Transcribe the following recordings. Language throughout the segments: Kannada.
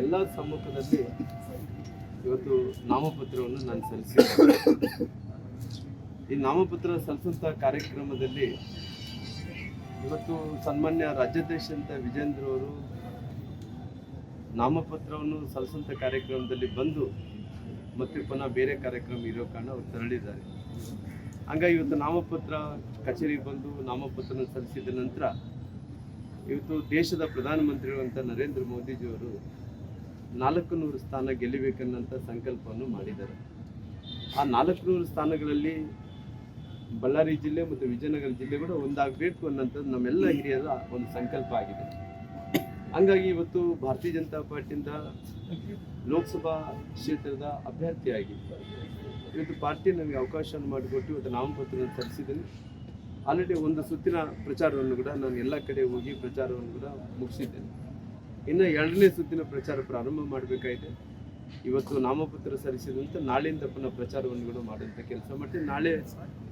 ಎಲ್ಲ ಸಮ್ಮುಖದಲ್ಲಿ ಇವತ್ತು ನಾಮಪತ್ರವನ್ನು ನಾನು ಸಲ್ಲಿಸಿದ್ದೆ. ಈ ನಾಮಪತ್ರ ಸಲ್ಲಿಸುವಂಥ ಕಾರ್ಯಕ್ರಮದಲ್ಲಿ ಇವತ್ತು ಸನ್ಮಾನ್ಯ ರಾಜ್ಯಾಧ್ಯಕ್ಷಂತ ವಿಜೇಂದ್ರ ಅವರು ನಾಮಪತ್ರವನ್ನು ಸಲ್ಲಿಸುವಂಥ ಕಾರ್ಯಕ್ರಮದಲ್ಲಿ ಬಂದು ಮತ್ತೆ ಪುನಃ ಬೇರೆ ಕಾರ್ಯಕ್ರಮ ಇರೋ ಕಾರಣ ಅವ್ರು ತೆರಳಿದ್ದಾರೆ. ಹಂಗಾಗಿ ಇವತ್ತು ನಾಮಪತ್ರ ಕಚೇರಿಗೆ ಬಂದು ನಾಮಪತ್ರ ಸಲ್ಲಿಸಿದ ನಂತರ ಇವತ್ತು ದೇಶದ ಪ್ರಧಾನಮಂತ್ರಿಗಳಂತ ನರೇಂದ್ರ ಮೋದಿಜಿಯವರು ನಾಲ್ಕು ನೂರು ಸ್ಥಾನ ಗೆಲ್ಲಬೇಕನ್ನಂಥ ಸಂಕಲ್ಪವನ್ನು ಮಾಡಿದ್ದಾರೆ. ಆ ನಾಲ್ಕು ನೂರು ಸ್ಥಾನಗಳಲ್ಲಿ ಬಳ್ಳಾರಿ ಜಿಲ್ಲೆ ಮತ್ತು ವಿಜಯನಗರ ಜಿಲ್ಲೆ ಕೂಡ ಒಂದಾಗಬೇಕು ಅನ್ನೋಂಥದ್ದು ನಮ್ಮೆಲ್ಲ ಹಿರಿಯರ ಒಂದು ಸಂಕಲ್ಪ ಆಗಿದೆ. ಹಂಗಾಗಿ ಇವತ್ತು ಭಾರತೀಯ ಜನತಾ ಪಾರ್ಟಿಯಿಂದ ಲೋಕಸಭಾ ಕ್ಷೇತ್ರದ ಅಭ್ಯರ್ಥಿಯಾಗಿ ಇವತ್ತು ಪಾರ್ಟಿ ನನಗೆ ಅವಕಾಶವನ್ನು ಮಾಡಿಕೊಟ್ಟು ಇವತ್ತು ನಾಮಪತ್ರ ಸಲ್ಲಿಸಿದ್ದೀನಿ ಆಲ್ರೆಡಿ ಒಂದು ಸುತ್ತಿನ ಪ್ರಚಾರವನ್ನು ಕೂಡ ನಾನು ಎಲ್ಲ ಕಡೆ ಹೋಗಿ ಪ್ರಚಾರವನ್ನು ಕೂಡ ಮುಗಿಸಿದ್ದೇನೆ. ಇನ್ನು ಎರಡನೇ ಸುತ್ತಿನ ಪ್ರಚಾರ ಪ್ರಾರಂಭ ಮಾಡಬೇಕಾಗಿದೆ ಇವತ್ತು ನಾಮಪತ್ರ ಸಲ್ಲಿಸಿದಂತೆ ನಾಳೆಯಿಂದ ಪುನಃ ಪ್ರಚಾರವನ್ನು ಕೂಡ ಮಾಡುವಂಥ ಕೆಲಸ ಮಾಡ್ತೀನಿ ನಾಳೆ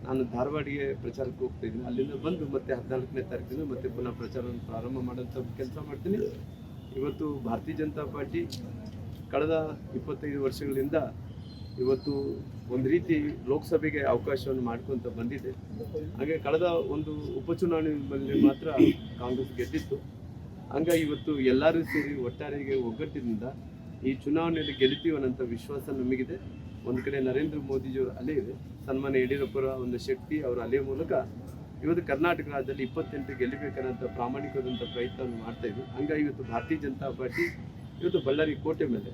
ನಾನು ಧಾರವಾಡಿಗೆ ಪ್ರಚಾರಕ್ಕೆ ಹೋಗ್ತಾ ಇದ್ದೀನಿ ಅಲ್ಲಿಂದ ಬಂದು ಮತ್ತೆ ಹದಿನಾಲ್ಕನೇ ತಾರೀಕಿನ ಮತ್ತೆ ಪುನಃ ಪ್ರಚಾರವನ್ನು ಪ್ರಾರಂಭ ಮಾಡೋಂಥ ಕೆಲಸ ಮಾಡ್ತೀನಿ. ಇವತ್ತು ಭಾರತೀಯ ಜನತಾ ಪಾರ್ಟಿ ಕಳೆದ ಇಪ್ಪತ್ತೈದು ವರ್ಷಗಳಿಂದ ಇವತ್ತು ಒಂದು ರೀತಿ ಲೋಕಸಭೆಗೆ ಅವಕಾಶವನ್ನು ಮಾಡ್ಕೊಂತ ಬಂದಿದೆ. ಹಾಗೆ ಕಳೆದ ಒಂದು ಉಪಚುನಾವಣೆಯಲ್ಲಿ ಮಾತ್ರ ಕಾಂಗ್ರೆಸ್ ಗೆದ್ದಿತ್ತು. ಹಂಗಾಗಿ ಇವತ್ತು ಎಲ್ಲರೂ ಸೇರಿ ಒಟ್ಟಾರೆಗೆ ಒಗ್ಗಟ್ಟಿನಿಂದ ಈ ಚುನಾವಣೆಯಲ್ಲಿ ಗೆಲ್ತೀವಿ ಅನ್ನೋಂಥ ವಿಶ್ವಾಸ ನಮಗಿದೆ. ಒಂದು ಕಡೆ ನರೇಂದ್ರ ಮೋದಿಜಿಯವರು ಅಲೆ ಇದೆ. ಸನ್ಮಾನ್ಯ ಯಡಿಯೂರಪ್ಪರ ಒಂದು ಶಕ್ತಿ ಅವರ ಅಲೆ ಮೂಲಕ ಇವತ್ತು ಕರ್ನಾಟಕ ರಾಜ್ಯದಲ್ಲಿ ಇಪ್ಪತ್ತೆಂಟು ಗೆಲ್ಲಬೇಕನ್ನೋಂಥ ಪ್ರಾಮಾಣಿಕವಾದಂಥ ಪ್ರಯತ್ನವನ್ನು ಮಾಡ್ತಾ ಇದ್ವಿ. ಹಂಗಾಗಿ ಇವತ್ತು ಭಾರತೀಯ ಜನತಾ ಪಾರ್ಟಿ ಇವತ್ತು ಬಳ್ಳಾರಿ ಕೋಟೆ ಮೇಲೆ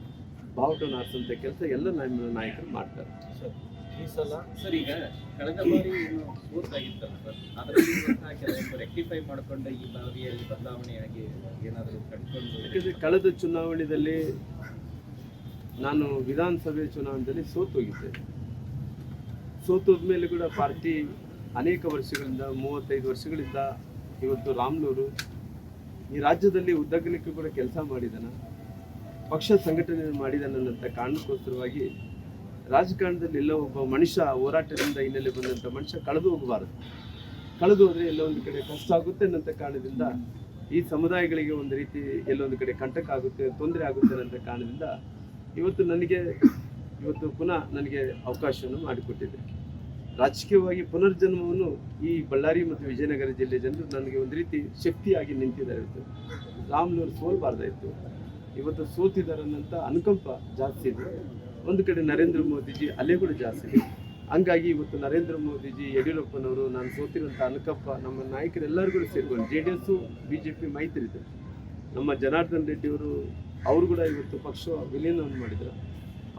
ಬಾವುಟವನ್ನು ಹಾರಿಸುವಂಥ ಕೆಲಸ ಎಲ್ಲ ನಮ್ಮ ನಾಯಕರು ಮಾಡ್ತಾರೆ. ಸರ್, ಈ ಸಲ? ಸರ್ ಈಗ ಕಳೆದ ಬಾರಿ ಏನು ಸೋತಾಗಿತ್ತಲ್ಲ ಸರ್? ಅದರಲ್ಲಿ ಕೆಲವೊಂದು ರೆಕ್ಟಿಫೈ ಮಾಡ್ಕೊಂಡು ಈ ಬಾರಿಯಲ್ಲಿ ಬದಲಾವಣೆಯಾಗಿ ಏನಾದರೂ ಕಂಡುಕೊಂಡು ಯಾಕಂದರೆ ಕಳೆದ ಚುನಾವಣೆಯಲ್ಲಿ ನಾನು ವಿಧಾನಸಭೆ ಚುನಾವಣೆಯಲ್ಲಿ ಸೋತೋಗಿದ್ದೆ ಸೋತೋದ ಮೇಲೆ ಕೂಡ ಪಾರ್ಟಿ ಅನೇಕ ವರ್ಷಗಳಿಂದ ಮೂವತ್ತೈದು ವರ್ಷಗಳಿಂದ ಇವತ್ತು ರಾಮ್ನೂರು ಈ ರಾಜ್ಯದಲ್ಲಿ ಉದ್ದಗಲಿಕ್ಕೂ ಕೂಡ ಕೆಲಸ ಮಾಡಿದನ ಪಕ್ಷ ಸಂಘಟನೆ ಮಾಡಿದನಂತ ಕಾರಣಕ್ಕೋಸ್ಕರವಾಗಿ ರಾಜಕಾರಣದಲ್ಲಿ ಎಲ್ಲೋ ಒಬ್ಬ ಮನುಷ್ಯ ಹೋರಾಟದಿಂದ ಹಿನ್ನೆಲೆ ಬಂದಂಥ ಮನುಷ್ಯ ಕಳೆದು ಹೋಗಬಾರದು. ಕಳೆದು ಹೋದರೆ ಎಲ್ಲೊಂದು ಕಡೆ ಕಷ್ಟ ಆಗುತ್ತೆ ಅನ್ನೋಂಥ ಕಾರಣದಿಂದ ಈ ಸಮುದಾಯಗಳಿಗೆ ಒಂದು ರೀತಿ ಎಲ್ಲೊಂದು ಕಡೆ ಕಂಟಕ ಆಗುತ್ತೆ, ತೊಂದರೆ ಆಗುತ್ತೆ ಅನ್ನೋಂಥ ಕಾರಣದಿಂದ ಇವತ್ತು ನನಗೆ, ಇವತ್ತು ಪುನಃ ನನಗೆ ಅವಕಾಶವನ್ನು ಮಾಡಿಕೊಟ್ಟಿದೆ ರಾಜಕೀಯವಾಗಿ ಪುನರ್ಜನ್ಮವನ್ನು ಈ ಬಳ್ಳಾರಿ ಮತ್ತು ವಿಜಯನಗರ ಜಿಲ್ಲೆ ಜನರು ನನಗೆ ಒಂದು ರೀತಿ ಶಕ್ತಿಯಾಗಿ ನಿಂತಿದ್ದಾರೆ ರಾಮ್ನವ್ರು ಸೋಲ್ಬಾರ್ದಾಯಿತು. ಇವತ್ತು ಸೋತಿದ್ದಾರೆ ಅನುಕಂಪ ಜಾಸ್ತಿ ಇದೆ. ಒಂದು ಕಡೆ ನರೇಂದ್ರ ಮೋದಿಜಿ ಅಲ್ಲೇ ಕೂಡ ಜಾಸ್ತಿ. ಹಂಗಾಗಿ ಇವತ್ತು ನರೇಂದ್ರ ಮೋದಿಜಿ ಯಡಿಯೂರಪ್ಪನವರು ನಾನು ಸೋತಿರುವಂಥ ಅನಕಪ್ಪ, ನಮ್ಮ ನಾಯಕರೆಲ್ಲರೂ ಕೂಡ ಸೇರ್ಕೊಂಡು J D S B J P ಮೈತ್ರಿ ಇದೆ ನಮ್ಮ ಜನಾರ್ದನ್ ರೆಡ್ಡಿಯವರು, ಅವರು ಕೂಡ ಇವತ್ತು ಪಕ್ಷ ವಿಲೀನವನ್ನು ಮಾಡಿದರು.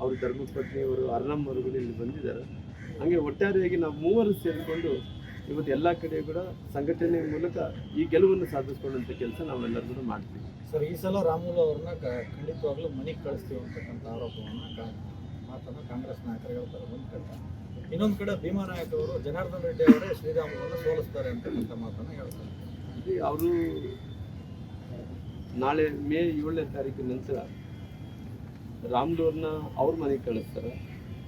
ಅವರು ಧರ್ಮಪತ್ನಿಯವರು ಅರ್ನಮ್ ಅವರು ಕೂಡ ಇಲ್ಲಿ ಬಂದಿದ್ದಾರೆ. ಹಾಗೆ ಒಟ್ಟಾರೆಯಾಗಿ ನಾವು ಮೂವರು ಸೇರಿಕೊಂಡು ಇವತ್ತು ಎಲ್ಲ ಕಡೆ ಕೂಡ ಸಂಘಟನೆ ಮೂಲಕ ಈ ಗೆಲುವನ್ನು ಸಾಧಿಸ್ಕೊಳ್ಳುವಂಥ ಕೆಲಸ ನಾವೆಲ್ಲರೂ ಮಾಡ್ತೀವಿ. ಸರ್, ಈ ಸಲ ರಾಮುಲು ಅವ್ರನ್ನ ಖಂಡಿತವಾಗ್ಲೂ ಮನೆಗೆ ಕಳಿಸ್ತೀವಿ ಅಂತಕ್ಕಂಥ ಆರೋಪವನ್ನು ಮಾತನ್ನ ಕಾಂಗ್ರೆಸ್ ನಾಯಕರು ಹೇಳ್ತಾರೆ ಒಂದು ಕಡೆ ಇನ್ನೊಂದು ಕಡೆ ಭೀಮಾ ನಾಯಕ್ ಅವರು ಜನಾರ್ದನ್ ರೆಡ್ಡಿ ಅವರೇ ಶ್ರೀರಾಮನನ್ನು ಸೋಲಿಸ್ತಾರೆ ಅಂತಕ್ಕಂಥ ಮಾತನ್ನು ಹೇಳ್ತಾರೆ. ಅವರು ನಾಳೆ ಮೇ ಏಳನೇ ತಾರೀಕಿನ ನಂತರ ರಾಮ್ಲೂರ್ನ ಅವ್ರ ಮನೆಗೆ ಕಳಿಸ್ತಾರೆ.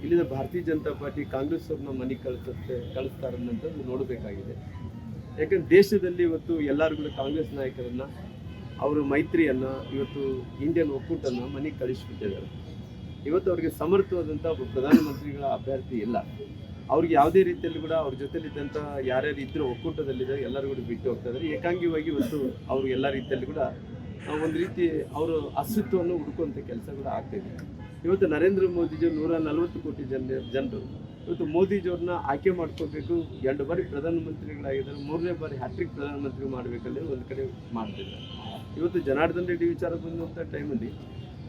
ಇಲ್ಲಿನ ಭಾರತೀಯ ಜನತಾ ಪಾರ್ಟಿ ಕಾಂಗ್ರೆಸ್ ಅವ್ರನ್ನ ಮನೆ ಕಳಿಸುತ್ತೆ, ಕಳಿಸ್ತಾರೆ ಅನ್ನೋದು ನೋಡಬೇಕಾಗಿದೆ. ಯಾಕಂದ್ರೆ ದೇಶದಲ್ಲಿ ಇವತ್ತು ಎಲ್ಲರೂ ಕಾಂಗ್ರೆಸ್ ನಾಯಕರನ್ನ, ಅವರು ಮೈತ್ರಿಯನ್ನು ಇವತ್ತು ಇಂಡಿಯನ್ ಒಕ್ಕೂಟನ್ನು ಮನೆಗೆ ಕಳಿಸ್ಬಿಟ್ಟಿದ್ದಾರೆ. ಇವತ್ತು ಅವರಿಗೆ ಸಮರ್ಥವಾದಂಥ ಒಬ್ಬ ಪ್ರಧಾನಮಂತ್ರಿಗಳ ಅಭ್ಯರ್ಥಿ ಇಲ್ಲ. ಅವ್ರಿಗೆ ಯಾವುದೇ ರೀತಿಯಲ್ಲಿ ಕೂಡ ಅವ್ರ ಜೊತೆಲಿದ್ದಂಥ ಯಾರ್ಯಾರು ಇದ್ದರೂ ಒಕ್ಕೂಟದಲ್ಲಿದ್ದಾರೆ, ಎಲ್ಲರೂ ಕೂಡ ಬಿಟ್ಟು ಹೋಗ್ತಾ ಇದ್ದಾರೆ. ಏಕಾಂಗಿಯಾಗಿ ಇವತ್ತು ಅವರು ಎಲ್ಲ ರೀತಿಯಲ್ಲಿ ಕೂಡ ಒಂದು ರೀತಿ ಅವರು ಅಸ್ತಿತ್ವವನ್ನು ಹುಡುಕುವಂಥ ಕೆಲಸ ಕೂಡ ಆಗ್ತಾಯಿದೆ ಇವತ್ತು ನರೇಂದ್ರ ಮೋದಿಜಿ ನೂರ ನಲವತ್ತು ಕೋಟಿ ಜನ, ಜನರು ಇವತ್ತು ಮೋದಿಜಿಯವ್ರನ್ನ ಆಯ್ಕೆ ಮಾಡ್ಕೋಬೇಕು. ಎರಡು ಬಾರಿ ಪ್ರಧಾನಮಂತ್ರಿಗಳಾಗಿದ್ದಾರೆ, ಮೂರನೇ ಬಾರಿ ಹ್ಯಾಟ್ರಿಕ್ ಪ್ರಧಾನಮಂತ್ರಿ ಮಾಡಬೇಕಲ್ಲಿ ಒಂದು ಕಡೆ ಮಾಡ್ತಿದ್ದಾರೆ. ಇವತ್ತು ಜನಾರ್ದನ್ ರೆಡ್ಡಿ ವಿಚಾರ ಬಂದಂಥ ಟೈಮಲ್ಲಿ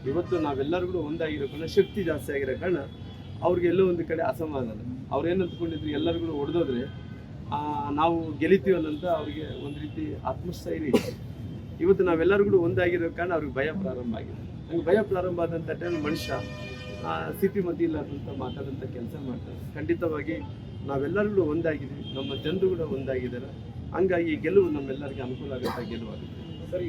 ಇವತ್ತು ನಾವೆಲ್ಲರೂ ಕೂಡ ಒಂದಾಗಿರೋ ಕಾರಣ ಶಕ್ತಿ ಜಾಸ್ತಿ ಆಗಿರೋ ಕಾರಣ ಅವ್ರಿಗೆ ಎಲ್ಲೋ ಒಂದು ಕಡೆ ಅಸಮಾಧಾನ. ಅವ್ರು ಏನು ಅಂದ್ಕೊಂಡಿದ್ರು ಎಲ್ಲರೂ ಕೂಡ ಹೊಡೆದೋದ್ರೆ ನಾವು ಗೆಲಿತೀವಿ ಅವರಿಗೆ ಒಂದು ರೀತಿ ಆತ್ಮಸ್ಥೈರ್ಯ ಇವತ್ತು ನಾವೆಲ್ಲರೂ ಕೂಡ ಒಂದಾಗಿರೋ ಕಾರಣ ಅವ್ರಿಗೆ ಭಯ ಪ್ರಾರಂಭ ಆಗಿದೆ. ಹಂಗೆ ಭಯ ಪ್ರಾರಂಭ ಆದಂಥ ಟೈಮ್ ಮನುಷ್ಯ ಸ್ಥಿತಿಮತಿ ಇಲ್ಲದಂತ ಮಾತಾಡೋಂಥ ಕೆಲಸ ಮಾಡ್ತಾರೆ. ಖಂಡಿತವಾಗಿ ನಾವೆಲ್ಲರೂ ಒಂದಾಗಿದ್ದೀವಿ. ನಮ್ಮ ಜನರು ಕೂಡ ಒಂದಾಗಿದ್ದಾರೆ. ಹಂಗಾಗಿ ಗೆಲುವು ನಮ್ಮೆಲ್ಲರಿಗೆ ಅನುಕೂಲ ಆಗುತ್ತೆ ಗೆಲುವಾಗುತ್ತೆ